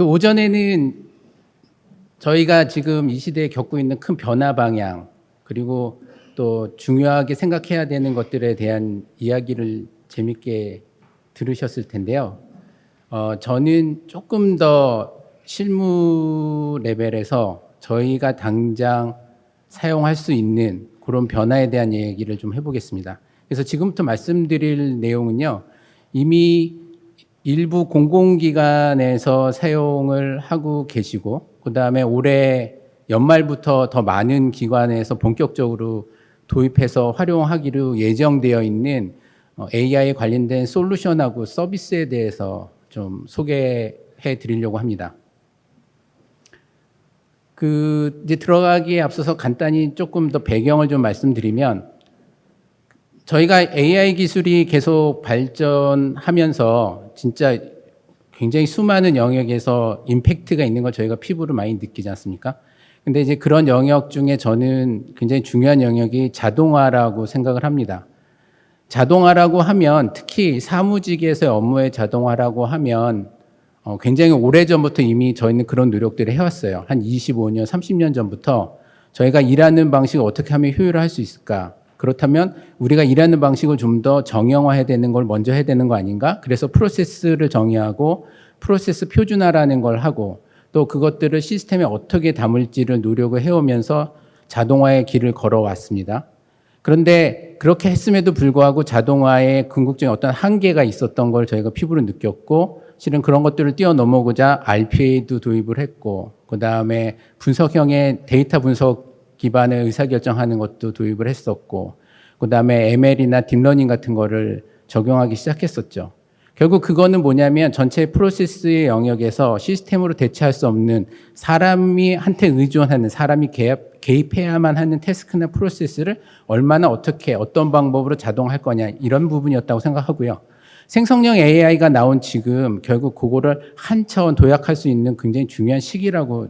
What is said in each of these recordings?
그 오전에는 저희가 지금 이 시대에 겪고 있는 큰 변화 방향 그리고 또 중요하게 생각해야 되는 것들에 대한 이야기를 재밌게 들으셨을 텐데요. 어, 저는 조금 더 실무 레벨에서 저희가 당장 사용할 수 있는 그런 변화에 대한 얘기를 좀 해보겠습니다. 그래서 지금부터 말씀드릴 내용은요, 이미 일부 공공기관에서 사용을 하고 계시고, 그 다음에 올해 연말부터 더 많은 기관에서 본격적으로 도입해서 활용하기로 예정되어 있는 어, AI 관련된 솔루션하고 서비스에 대해서 좀 소개해 드리려고 합니다. 그 이제 들어가기에 앞서서 간단히 조금 더 배경을 좀 말씀드리면 저희가 AI 기술이 계속 발전하면서 진짜 굉장히 수많은 영역에서 임팩트가 있는 걸 저희가 피부로 많이 느끼지 않습니까? 근데 이제 그런 영역 중에 저는 굉장히 중요한 영역이 자동화라고 생각을 합니다. 자동화라고 하면 특히 사무직에서의 업무의 자동화라고 하면 어, 굉장히 오래 전부터 이미 저희는 그런 노력들을 해왔어요. 한 25년, 30년 전부터 저희가 일하는 방식을 어떻게 하면 효율화할 수 있을까? 그렇다면 우리가 일하는 방식을 좀 더 정형화해야 되는 걸 먼저 해야 되는 거 아닌가? 그래서 프로세스를 정의하고 프로세스 표준화라는 걸 하고 또 그것들을 시스템에 어떻게 담을지를 노력을 해오면서 자동화의 길을 걸어왔습니다. 그런데 그렇게 했음에도 불구하고 자동화의 궁극적인 어떤 한계가 있었던 걸 저희가 피부로 느꼈고 실은 그런 것들을 뛰어넘어고자 RPA도 도입을 했고 그 다음에 분석형의 데이터 분석 기반의 의사결정하는 것도 도입을 했었고 그 다음에 ML이나 딥러닝 같은 거를 적용하기 시작했었죠. 결국 그거는 뭐냐면 전체 프로세스의 영역에서 시스템으로 대체할 수 없는 사람이 한테 의존하는 사람이 개입, 개입 해야만 하는 태스크나 프로세스를 얼마나 어떻게 어떤 방법으로 자동할 거냐 이런 부분이었다고 생각하고요. 생성형 AI가 나온 지금 결국 그거를 한 차원 도약할 수 있는 굉장히 중요한 시기라고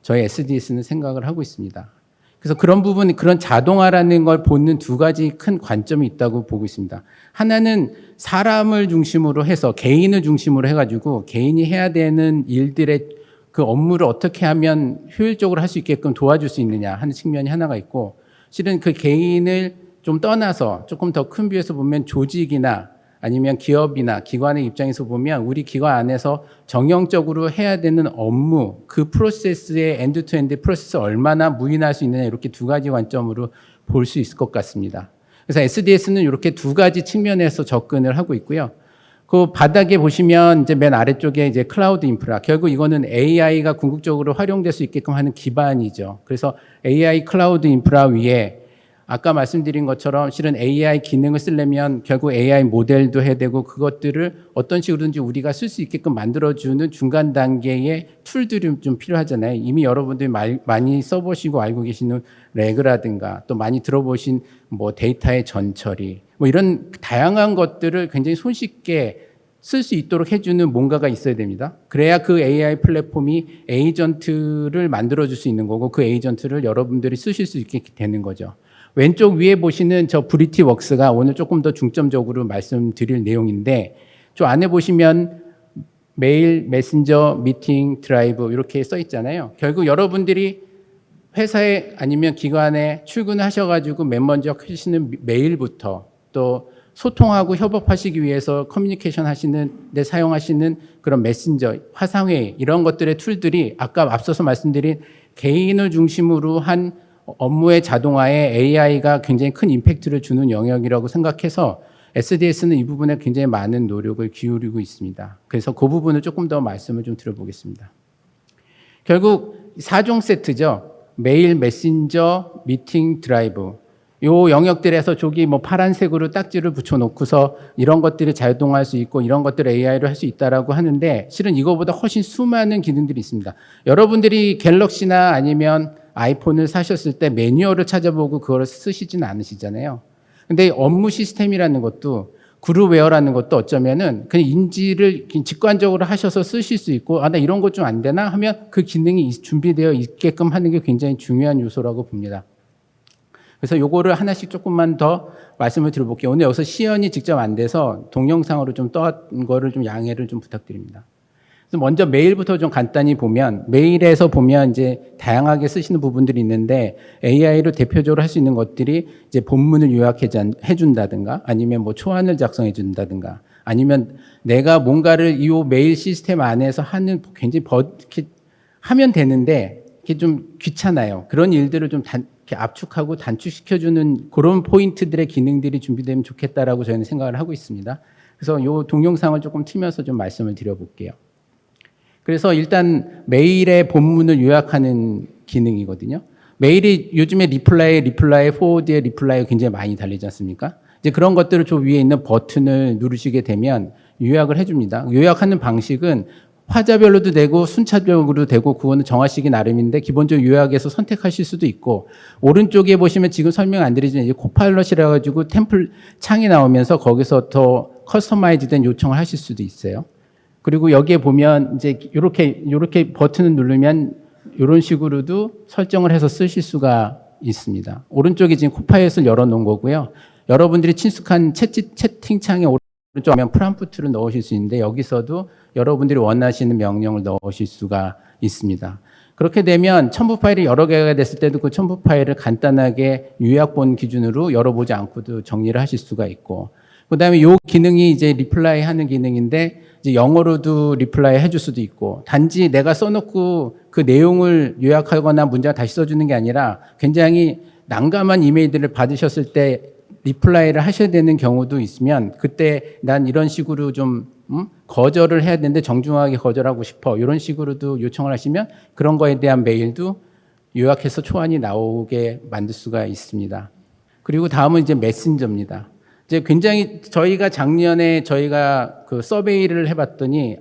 저희 SDS는 생각을 하고 있습니다. 그래서 그런 부분, 그런 자동화라는 걸 보는 두 가지 큰 관점이 있다고 보고 있습니다. 하나는 사람을 중심으로 해서 개인을 중심으로 해가지고 개인이 해야 되는 일들의 그 업무를 어떻게 하면 효율적으로 할 수 있게끔 도와줄 수 있느냐 하는 측면이 하나가 있고 실은 그 개인을 좀 떠나서 조금 더큰 뷰에서 보면 조직이나 아니면 기업이나 기관의 입장에서 보면 우리 기관 안에서 정형적으로 해야 되는 업무 그 프로세스의 엔드 투 엔드 프로세스 얼마나 무인할 수 있느냐 이렇게 두 가지 관점으로 볼 수 있을 것 같습니다. 그래서 SDS는 이렇게 두 가지 측면에서 접근을 하고 있고요. 그 바닥에 보시면 이제 맨 아래쪽에 이제 클라우드 인프라. 결국 이거는 AI가 궁극적으로 활용될 수 있게끔 하는 기반이죠. 그래서 AI 클라우드 인프라 위에 아까 말씀드린 것처럼 실은 AI 기능을 쓰려면 결국 AI 모델도 해야 되고 그것들을 어떤 식으로든지 우리가 쓸 수 있게끔 만들어주는 중간 단계의 툴들이 좀 필요하잖아요. 이미 여러분들이 말, 많이 써보시고 알고 계시는 레그라든가 또 많이 들어보신 뭐 데이터의 전처리 뭐 이런 다양한 것들을 굉장히 손쉽게 쓸 수 있도록 해주는 뭔가가 있어야 됩니다. 그래야 그 AI 플랫폼이 에이전트를 만들어줄 수 있는 거고 그 에이전트를 여러분들이 쓰실 수 있게 되는 거죠. 왼쪽 위에 보시는 저 브리티 웍스가 오늘 조금 더 중점적으로 말씀드릴 내용인데 저 안에 보시면 메일, 메신저, 미팅, 드라이브 이렇게 써 있잖아요. 결국 여러분들이 회사에 아니면 기관에 출근하셔가지고 맨 먼저 하시는 메일부터 또 소통하고 협업하시기 위해서 커뮤니케이션 하시는 데 사용하시는 그런 메신저, 화상회의 이런 것들의 툴들이 아까 앞서서 말씀드린 개인을 중심으로 한 업무의 자동화에 AI가 굉장히 큰 임팩트를 주는 영역이라고 생각해서 SDS는 이 부분에 굉장히 많은 노력을 기울이고 있습니다. 그래서 그 부분을 조금 더 말씀을 좀 드려보겠습니다. 결국 4종 세트죠. 메일, 메신저, 미팅, 드라이브. 요 영역들에서 저기 뭐 파란색으로 딱지를 붙여놓고서 이런 것들이 자동화할 수 있고 이런 것들 AI로 할 수 있다라고 하는데 실은 이거보다 훨씬 수많은 기능들이 있습니다. 여러분들이 갤럭시나 아니면 아이폰을 사셨을 때 매뉴얼을 찾아보고 그걸 쓰시진 않으시잖아요. 근데 업무 시스템이라는 것도 그룹웨어라는 것도 어쩌면은 그냥 인지를 직관적으로 하셔서 쓰실 수 있고 아 나 이런 것 좀 안 되나 하면 그 기능이 준비되어 있게끔 하는 게 굉장히 중요한 요소라고 봅니다. 그래서 요거를 하나씩 조금만 더 말씀을 드려볼게요. 오늘 여기서 시연이 직접 안 돼서 동영상으로 좀 떴던 거를 좀 양해를 좀 부탁드립니다. 먼저 메일부터 좀 간단히 보면 메일에서 보면 이제 다양하게 쓰시는 부분들이 있는데 AI로 대표적으로 할 수 있는 것들이 이제 본문을 요약해 준- 해준다든가 아니면 뭐 초안을 작성해 준다든가 아니면 내가 뭔가를 이 메일 시스템 안에서 하는 굉장히 버, 이렇게 하면 되는데 이게 좀 귀찮아요. 그런 일들을 좀 단, 이렇게 압축하고 단축시켜주는 그런 포인트들의 기능들이 준비되면 좋겠다라고 저희는 생각을 하고 있습니다. 그래서 이 동영상을 조금 틀면서 좀 말씀을 드려볼게요. 그래서 일단 메일의 본문을 요약하는 기능이거든요. 메일이 요즘에 리플라이, 리플라이, 포워드에 리플라이 굉장히 많이 달리지 않습니까? 이제 그런 것들을 저 위에 있는 버튼을 누르시게 되면 요약을 해줍니다. 요약하는 방식은 화자별로도 되고 순차적으로도 되고 그거는 정하시기 나름인데 기본적으로 요약해서 선택하실 수도 있고 오른쪽에 보시면 지금 설명 안 드리지만 이제 코파일럿이라 가지고 템플 창이 나오면서 거기서 더 커스터마이즈된 요청을 하실 수도 있어요. 그리고 여기에 보면 이제 이렇게 이렇게 버튼을 누르면 이런 식으로도 설정을 해서 쓰실 수가 있습니다. 오른쪽에 지금 코파일럿을 열어놓은 거고요. 여러분들이 친숙한 채, 채팅창에 오른쪽 하면 프람프트를 넣으실 수 있는데 여기서도 여러분들이 원하시는 명령을 넣으실 수가 있습니다. 그렇게 되면 첨부 파일이 여러 개가 됐을 때도 그 첨부 파일을 간단하게 요약본 기준으로 열어보지 않고도 정리를 하실 수가 있고 그 다음에 요 기능이 이제 리플라이 하는 기능인데 이제 영어로도 리플라이 해줄 수도 있고 단지 내가 써놓고 그 내용을 요약하거나 문장 다시 써주는 게 아니라 굉장히 난감한 이메일들을 받으셨을 때 리플라이를 하셔야 되는 경우도 있으면 그때 난 이런 식으로 좀 음? 거절을 해야 되는데 정중하게 거절하고 싶어 이런 식으로도 요청을 하시면 그런 거에 대한 메일도 요약해서 초안이 나오게 만들 수가 있습니다. 그리고 다음은 이제 메신저입니다. 이제 굉장히 저희가 작년에 저희가 그 서베이를 해봤더니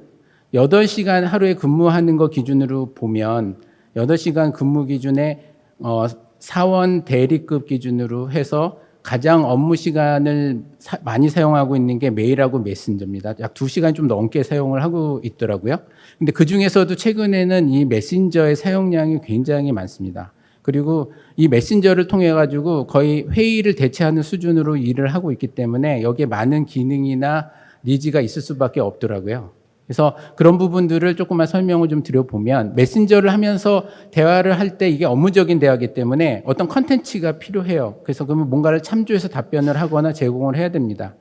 8시간 하루에 근무하는 거 기준으로 보면 8시간 근무 기준에 어, 사원 대리급 기준으로 해서 가장 업무 시간을 사- 많이 사용하고 있는 게 메일하고 메신저입니다. 약 2시간 좀 넘게 사용을 하고 있더라고요. 근데 그 중에서도 최근에는 이 메신저의 사용량이 굉장히 많습니다. 그리고 이 메신저를 통해 가지고 거의 회의를 대체하는 수준으로 일을 하고 있기 때문에 여기에 많은 기능이나 니즈가 있을 수밖에 없더라고요. 그래서 그런 부분들을 조금만 설명을 좀 드려보면 메신저를 하면서 대화를 할 때 이게 업무적인 대화이기 때문에 어떤 컨텐츠가 필요해요. 그래서 그러면 뭔가를 참조해서 답변을 하거나 제공을 해야 됩니다.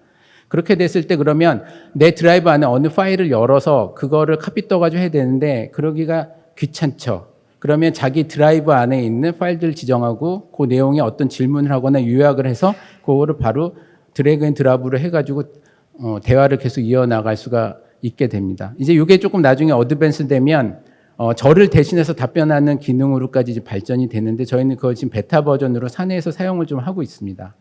그렇게 됐을 때 그러면 내 드라이브 안에 어느 파일을 열어서 그거를 카피 떠가지고 해야 되는데 그러기가 귀찮죠. 그러면 자기 드라이브 안에 있는 파일들 지정하고 그 내용에 어떤 질문을 하거나 요약을 해서 그거를 바로 드래그 앤 드랍으로 해가지고 어, 대화를 계속 이어나갈 수가 있게 됩니다. 이제 이게 조금 나중에 어드밴스 되면 어, 저를 대신해서 답변하는 기능으로까지 발전이 되는데 저희는 그걸 지금 베타 버전으로 사내에서 사용을 좀 하고 있습니다.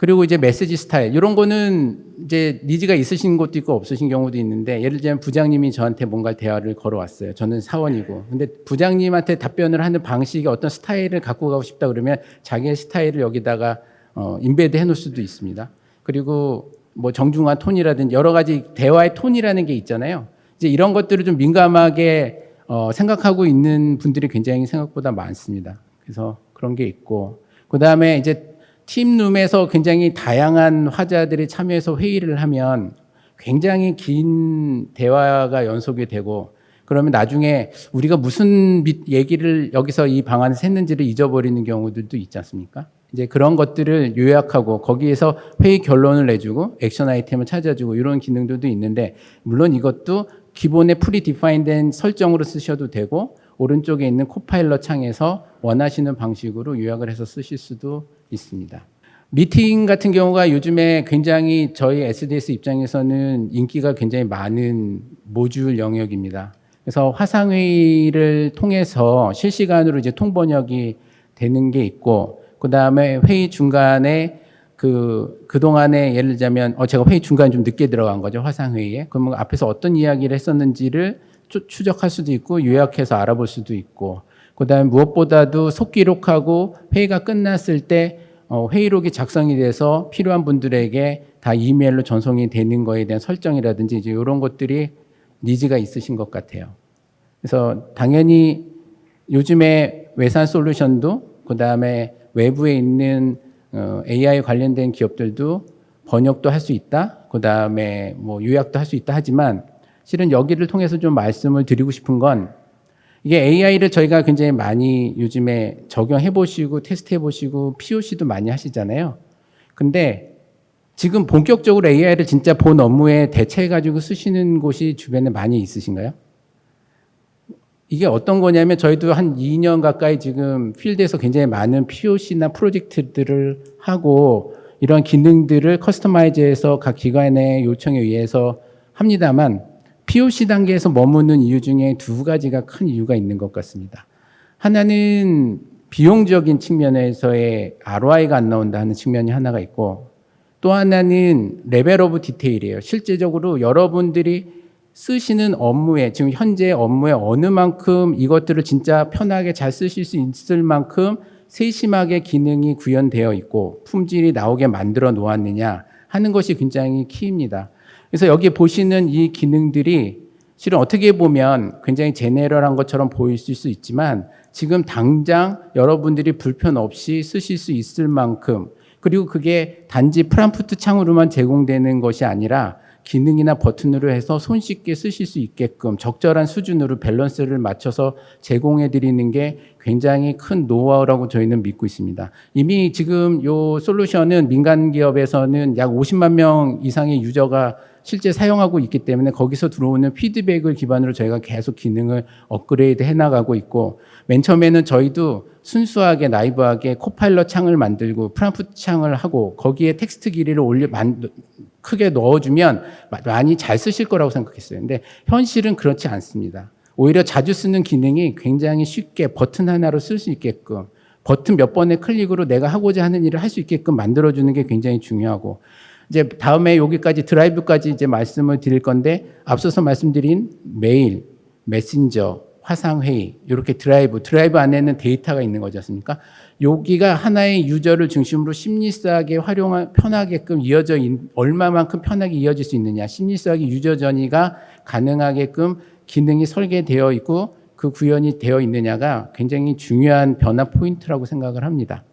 그리고 이제 메시지 스타일 이런 거는 이제 니즈가 있으신 것도 있고 없으신 경우도 있는데 예를 들면 부장님이 저한테 뭔가 대화를 걸어왔어요. 저는 사원이고 근데 부장님한테 답변을 하는 방식이 어떤 스타일을 갖고 가고 싶다 그러면 자기의 스타일을 여기다가 어, 인베드 해놓을 수도 있습니다. 그리고 뭐 정중한 톤이라든지 여러 가지 대화의 톤이라는 게 있잖아요. 이제 이런 것들을 좀 민감하게 어, 생각하고 있는 분들이 굉장히 생각보다 많습니다. 그래서 그런 게 있고 그 다음에 이제 팀룸에서 굉장히 다양한 화자들이 참여해서 회의를 하면 굉장히 긴 대화가 연속이 되고 그러면 나중에 우리가 무슨 미- 얘기를 여기서 이 방안에서 했는지를 잊어버리는 경우들도 있지 않습니까? 이제 그런 것들을 요약하고 거기에서 회의 결론을 내주고 액션 아이템을 찾아주고 이런 기능들도 있는데 물론 이것도 기본의 프리 디파인된 설정으로 쓰셔도 되고 오른쪽에 있는 코파일럿 창에서 원하시는 방식으로 요약을 해서 쓰실 수도 있습니다. 미팅 같은 경우가 요즘에 굉장히 저희 SDS 입장에서는 인기가 굉장히 많은 모듈 영역입니다. 그래서 화상회의를 통해서 실시간으로 이제 통번역이 되는 게 있고, 그 다음에 회의 중간에 그, 그동안에 예를 들자면, 어, 제가 회의 중간에 좀 늦게 들어간 거죠, 화상회의에. 그러면 앞에서 어떤 이야기를 했었는지를 추- 추적할 수도 있고, 요약해서 알아볼 수도 있고, 그 다음에 무엇보다도 속기록하고 회의가 끝났을 때 어, 회의록이 작성이 돼서 필요한 분들에게 다 이메일로 전송이 되는 거에 대한 설정이라든지 이제 이런 것들이 니즈가 있으신 것 같아요. 그래서 당연히 요즘에 외산 솔루션도 그 다음에 외부에 있는 어, AI 관련된 기업들도 번역도 할 수 있다. 그 다음에 뭐 요약도 할 수 있다 하지만 실은 여기를 통해서 좀 말씀을 드리고 싶은 건 이게 AI를 저희가 굉장히 많이 요즘에 적용해 보시고 테스트해 보시고 POC도 많이 하시잖아요. 근데 지금 본격적으로 AI를 진짜 본 업무에 대체해 가지고 쓰시는 곳이 주변에 많이 있으신가요? 이게 어떤 거냐면 저희도 한 2년 가까이 지금 필드에서 굉장히 많은 POC나 프로젝트들을 하고 이런 기능들을 커스터마이즈해서 각 기관의 요청에 의해서 합니다만 POC 단계에서 머무는 이유 중에 두 가지가 큰 이유가 있는 것 같습니다. 하나는 비용적인 측면에서의 ROI가 안 나온다 하는 측면이 하나가 있고 또 하나는 레벨 오브 디테일이에요. 실제적으로 여러분들이 쓰시는 업무에 지금 현재 업무에 어느 만큼 이것들을 진짜 편하게 잘 쓰실 수 있을 만큼 세심하게 기능이 구현되어 있고 품질이 나오게 만들어 놓았느냐 하는 것이 굉장히 키입니다. 그래서 여기 보시는 이 기능들이 실은 어떻게 보면 굉장히 제네럴한 것처럼 보일 수 있지만 지금 당장 여러분들이 불편 없이 쓰실 수 있을 만큼 그리고 그게 단지 프람프트 창으로만 제공되는 것이 아니라 기능이나 버튼으로 해서 손쉽게 쓰실 수 있게끔 적절한 수준으로 밸런스를 맞춰서 제공해 드리는 게 굉장히 큰 노하우라고 저희는 믿고 있습니다. 이미 지금 요 솔루션은 민간 기업에서는 약 50만 명 이상의 유저가 실제 사용하고 있기 때문에 거기서 들어오는 피드백을 기반으로 저희가 계속 기능을 업그레이드 해 나가고 있고 맨 처음에는 저희도 순수하게 나이브하게 코파일럿 창을 만들고 프람프트 창을 하고 거기에 텍스트 길이를 올려 만, 크게 넣어주면 많이 잘 쓰실 거라고 생각했어요. 근데 현실은 그렇지 않습니다. 오히려 자주 쓰는 기능이 굉장히 쉽게 버튼 하나로 쓸 수 있게끔 버튼 몇 번의 클릭으로 내가 하고자 하는 일을 할 수 있게끔 만들어주는 게 굉장히 중요하고 이제 다음에 여기까지 드라이브까지 이제 말씀을 드릴 건데 앞서서 말씀드린 메일, 메신저, 화상회의 이렇게 드라이브, 드라이브 안에는 데이터가 있는 거지 않습니까? 여기가 하나의 유저를 중심으로 심리스하게 활용한 편하게끔 이어져 있, 얼마만큼 편하게 이어질 수 있느냐, 심리스하게 유저 전이가 가능하게끔 기능이 설계되어 있고 그 구현이 되어 있느냐가 굉장히 중요한 변화 포인트라고 생각을 합니다.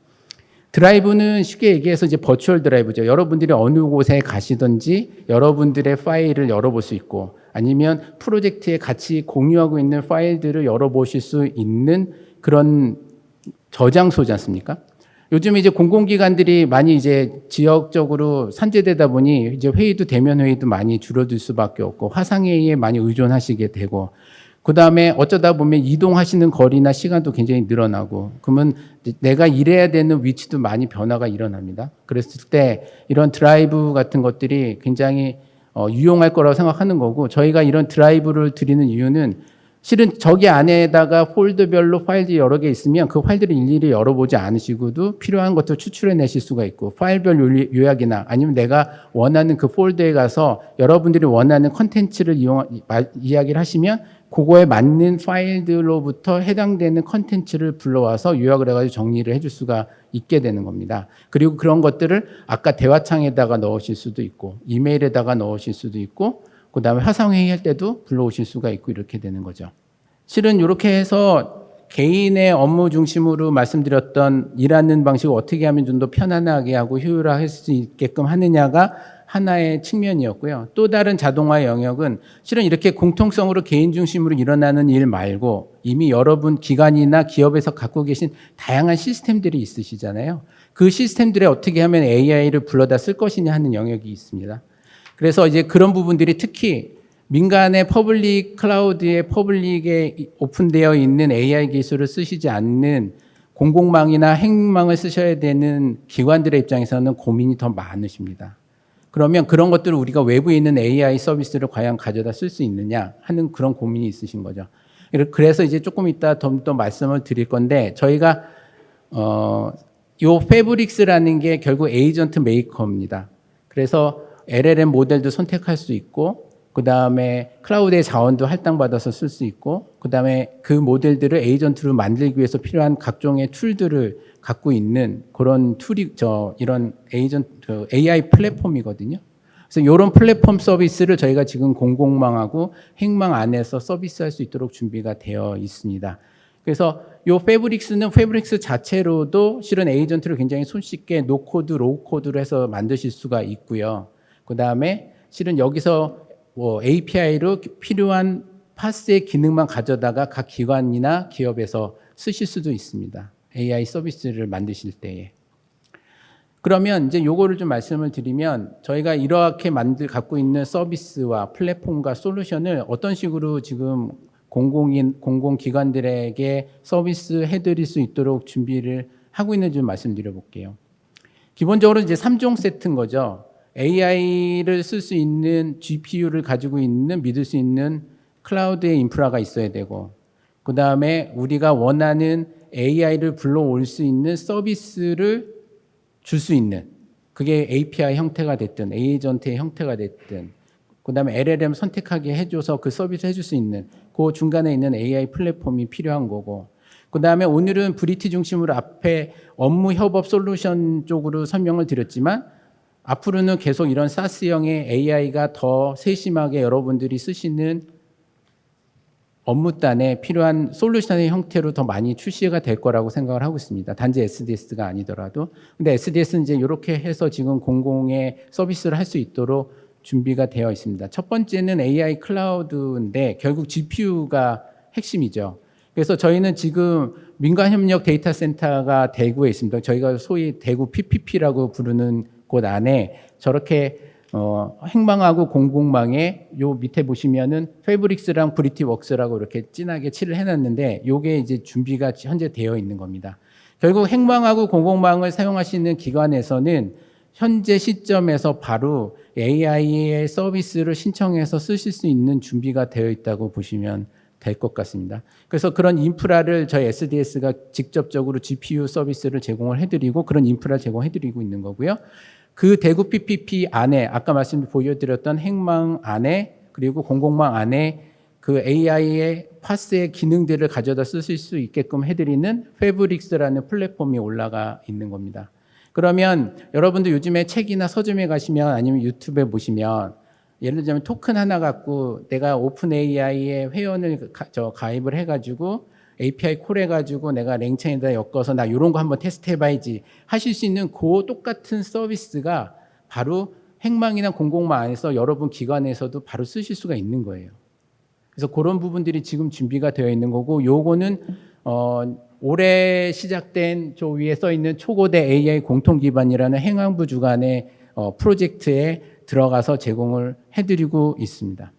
드라이브는 쉽게 얘기해서 이제 버추얼 드라이브죠. 여러분들이 어느 곳에 가시든지 여러분들의 파일을 열어볼 수 있고 아니면 프로젝트에 같이 공유하고 있는 파일들을 열어보실 수 있는 그런 저장소지 않습니까? 요즘 이제 공공기관들이 많이 이제 지역적으로 산재되다 보니 이제 회의도 대면 회의도 많이 줄어들 수밖에 없고 화상회의에 많이 의존하시게 되고 그 다음에 어쩌다 보면 이동하시는 거리나 시간도 굉장히 늘어나고 그러면 내가 일해야 되는 위치도 많이 변화가 일어납니다. 그랬을 때 이런 드라이브 같은 것들이 굉장히 어, 유용할 거라고 생각하는 거고 저희가 이런 드라이브를 드리는 이유는 실은 저기 안에다가 폴더별로 파일들이 여러 개 있으면 그 파일들을 일일이 열어보지 않으시고도 필요한 것도 추출해 내실 수가 있고 파일별 요약이나 아니면 내가 원하는 그 폴더에 가서 여러분들이 원하는 컨텐츠를 이용 마- 이야기를 하시면 그거에 맞는 파일들로부터 해당되는 컨텐츠를 불러와서 요약을 해가지고 정리를 해줄 수가 있게 되는 겁니다. 그리고 그런 것들을 아까 대화창에다가 넣으실 수도 있고 이메일에다가 넣으실 수도 있고 그 다음에 화상회의 할 때도 불러오실 수가 있고 이렇게 되는 거죠. 실은 이렇게 해서 개인의 업무 중심으로 말씀드렸던 일하는 방식을 어떻게 하면 좀 더 편안하게 하고 효율화할 수 있게끔 하느냐가 하나의 측면이었고요. 또 다른 자동화 영역은 실은 이렇게 공통성으로 개인 중심으로 일어나는 일 말고 이미 여러분 기관이나 기업에서 갖고 계신 다양한 시스템들이 있으시잖아요. 그 시스템들에 어떻게 하면 AI를 불러다 쓸 것이냐 하는 영역이 있습니다. 그래서 이제 그런 부분들이 특히 민간의 퍼블릭 클라우드에 퍼블릭에 오픈되어 있는 AI 기술을 쓰시지 않는 공공망이나 핵망을 쓰셔야 되는 기관들의 입장에서는 고민이 더 많으십니다. 그러면 그런 것들을 우리가 외부에 있는 AI 서비스를 과연 가져다 쓸 수 있느냐 하는 그런 고민이 있으신 거죠. 그래서 이제 조금 이따 좀 더 말씀을 드릴 건데 저희가 어, 요 패브릭스라는 게 결국 에이전트 메이커입니다. 그래서 LLM 모델도 선택할 수 있고 그 다음에 클라우드의 자원도 할당받아서 쓸 수 있고 그 다음에 그 모델들을 에이전트로 만들기 위해서 필요한 각종의 툴들을 갖고 있는 그런 툴이 저 이런 에이전트 AI 플랫폼이거든요. 그래서 이런 플랫폼 서비스를 저희가 지금 공공망하고 핵망 안에서 서비스할 수 있도록 준비가 되어 있습니다. 그래서 요 패브릭스는 패브릭스 자체로도 실은 에이전트를 굉장히 손쉽게 노코드, 로우코드로 해서 만드실 수가 있고요. 그 다음에 실은 여기서 뭐 API로 필요한 파스의 기능만 가져다가 각 기관이나 기업에서 쓰실 수도 있습니다. AI 서비스를 만드실 때에. 그러면 이제 요거를 좀 말씀을 드리면 저희가 이렇게 만들 갖고 있는 서비스와 플랫폼과 솔루션을 어떤 식으로 지금 공공인 공공기관들에게 서비스 해드릴 수 있도록 준비를 하고 있는지 좀 말씀드려 볼게요. 기본적으로 이제 3종 세트인 거죠. AI를 쓸 수 있는 GPU를 가지고 있는 믿을 수 있는 클라우드의 인프라가 있어야 되고 그 다음에 우리가 원하는 AI를 불러올 수 있는 서비스를 줄 수 있는 그게 API 형태가 됐든 에이전트의 형태가 됐든 그 다음에 LLM 선택하게 해줘서 그 서비스 해줄 수 있는 그 중간에 있는 AI 플랫폼이 필요한 거고 그 다음에 오늘은 브리티 중심으로 앞에 업무 협업 솔루션 쪽으로 설명을 드렸지만 앞으로는 계속 이런 사스형의 AI가 더 세심하게 여러분들이 쓰시는 업무단에 필요한 솔루션의 형태로 더 많이 출시가 될 거라고 생각을 하고 있습니다. 단지 SDS가 아니더라도. 근데 SDS는 이제 이렇게 해서 지금 공공의 서비스를 할 수 있도록 준비가 되어 있습니다. 첫 번째는 AI 클라우드인데 결국 GPU가 핵심이죠. 그래서 저희는 지금 민간협력 데이터 센터가 대구에 있습니다. 저희가 소위 대구 PPP라고 부르는 곳 안에 저렇게 어, 행망하고 공공망에 요 밑에 보시면은 페브릭스랑 브리티웍스라고 이렇게 진하게 칠을 해놨는데 요게 이제 준비가 현재 되어 있는 겁니다. 결국 행망하고 공공망을 사용하시는 기관에서는 현재 시점에서 바로 AI의 서비스를 신청해서 쓰실 수 있는 준비가 되어 있다고 보시면 될 것 같습니다. 그래서 그런 인프라를 저희 SDS가 직접적으로 GPU 서비스를 제공을 해드리고 그런 인프라를 제공해드리고 있는 거고요. 그 대구 PPP 안에 아까 말씀 보여드렸던 핵망 안에 그리고 공공망 안에 그 AI의 파스의 기능들을 가져다 쓰실 수 있게끔 해드리는 페브릭스라는 플랫폼이 올라가 있는 겁니다. 그러면 여러분들 요즘에 책이나 서점에 가시면 아니면 유튜브에 보시면 예를 들자면 토큰 하나 갖고 내가 오픈 AI의 회원을 가, 저 가입을 해가지고 API 콜 해가지고 내가 랭체인에다 엮어서 나 이런 거 한번 테스트 해봐야지 하실 수 있는 그 똑같은 서비스가 바로 핵망이나 공공망 안에서 여러분 기관에서도 바로 쓰실 수가 있는 거예요. 그래서 그런 부분들이 지금 준비가 되어 있는 거고 요거는 어 올해 시작된 저 위에 써 있는 초고대 AI 공통 기반이라는 행안부 주관의 어, 프로젝트에 들어가서 제공을 해드리고 있습니다.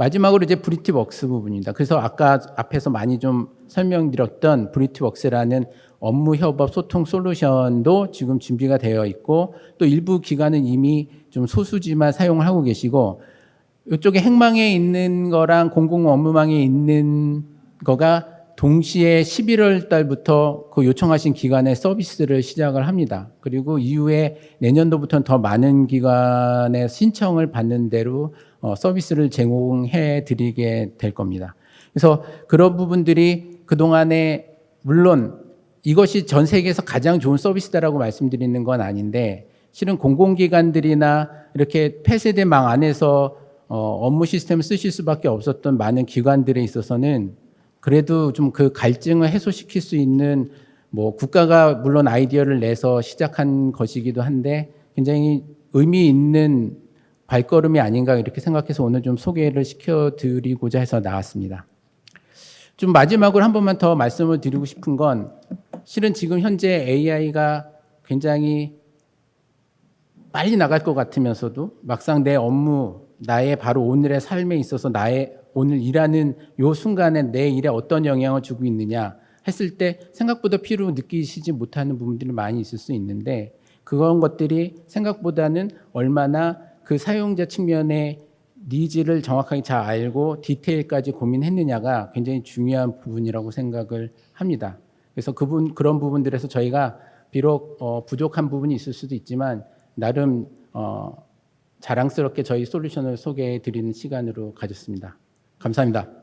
마지막으로 이제 브리티웍스 부분입니다. 그래서 아까 앞에서 많이 좀 설명드렸던 브리티웍스라는 업무 협업 소통 솔루션도 지금 준비가 되어 있고 또 일부 기관은 이미 좀 소수지만 사용을 하고 계시고 이쪽에 행망에 있는 거랑 공공 업무망에 있는 거가 동시에 11월 달부터 그 요청하신 기관의 서비스를 시작을 합니다. 그리고 이후에 내년도부터는 더 많은 기관의 신청을 받는 대로 어, 서비스를 제공해 드리게 될 겁니다. 그래서 그런 부분들이 그동안에 물론 이것이 전 세계에서 가장 좋은 서비스다라고 말씀드리는 건 아닌데 실은 공공기관들이나 이렇게 폐쇄된 망 안에서 어, 업무 시스템을 쓰실 수밖에 없었던 많은 기관들에 있어서는 그래도 좀 그 갈증을 해소시킬 수 있는 뭐 국가가 물론 아이디어를 내서 시작한 것이기도 한데 굉장히 의미 있는 발걸음이 아닌가 이렇게 생각해서 오늘 좀 소개를 시켜드리고자 해서 나왔습니다. 좀 마지막으로 한 번만 더 말씀을 드리고 싶은 건 실은 지금 현재 AI가 굉장히 빨리 나갈 것 같으면서도 막상 내 업무, 나의 바로 오늘의 삶에 있어서 나의 오늘 일하는 요 순간에 내 일에 어떤 영향을 주고 있느냐 했을 때 생각보다 필요 느끼시지 못하는 부분들이 많이 있을 수 있는데 그런 것들이 생각보다는 얼마나 그 사용자 측면의 니즈를 정확하게 잘 알고 디테일까지 고민했느냐가 굉장히 중요한 부분이라고 생각을 합니다. 그래서 그분 그런 부분들에서 저희가 비록 어, 부족한 부분이 있을 수도 있지만 나름 어, 자랑스럽게 저희 솔루션을 소개해 드리는 시간으로 가졌습니다. 감사합니다.